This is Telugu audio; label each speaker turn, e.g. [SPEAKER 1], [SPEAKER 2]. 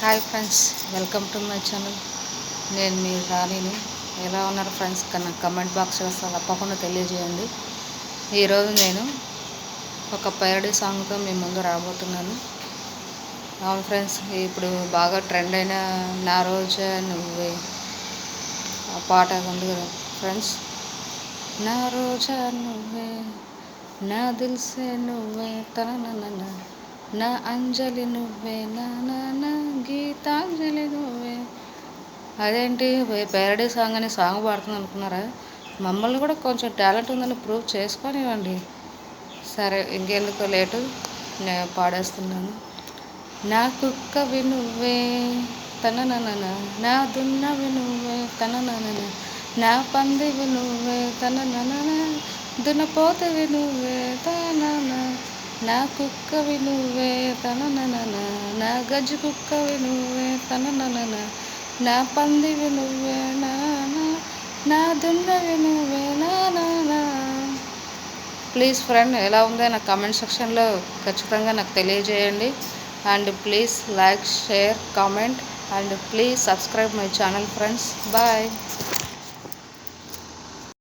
[SPEAKER 1] Hi friends welcome to my channel. నేను మీ రాణిని. ఎలా ఉన్నారు ఫ్రెండ్స్? కన్నా కమెంట్ బాక్స్లో తప్పకుండా తెలియజేయండి. ఈరోజు నేను ఒక పేరడీ సాంగ్తో మీ ముందు రాబోతున్నాను. అవును ఫ్రెండ్స్ ఇప్పుడు బాగా ట్రెండ్ అయిన నా రోజా నువ్వే. ఆ పాట ఉంది కదా ఫ్రెండ్స్. నా రోజా నువ్వే నా దిల్సే నువ్వే తన నా అంజలి నువ్వే నా నా. నా అదేంటి పేరడీ సాంగ్ అని సాంగ్ పాడుతుంది అనుకున్నారా? మమ్మల్ని కూడా కొంచెం టాలెంట్ ఉందని ప్రూవ్ చేసుకొనివ్వండి. సరే ఇంకెందుకు లేటు? నేను పాడేస్తున్నాను. నా కుక్క వినువే తన నా దున్న నువ్వే తన నా పంది నువ్వే తన దున్నపోతవి నువ్వే తన నా కుక్క వినువే తన నా గజ్జి కుక్కవి నువ్వే తన నా పందివి నువ్వే నా నా. దున్నవి నువ్వే నా. ప్లీజ్ ఫ్రెండ్ ఎలా ఉందో నా కామెంట్ సెక్షన్లో ఖచ్చితంగా నాకు తెలియజేయండి. And please like share comment. And please subscribe my channel friends. Bye.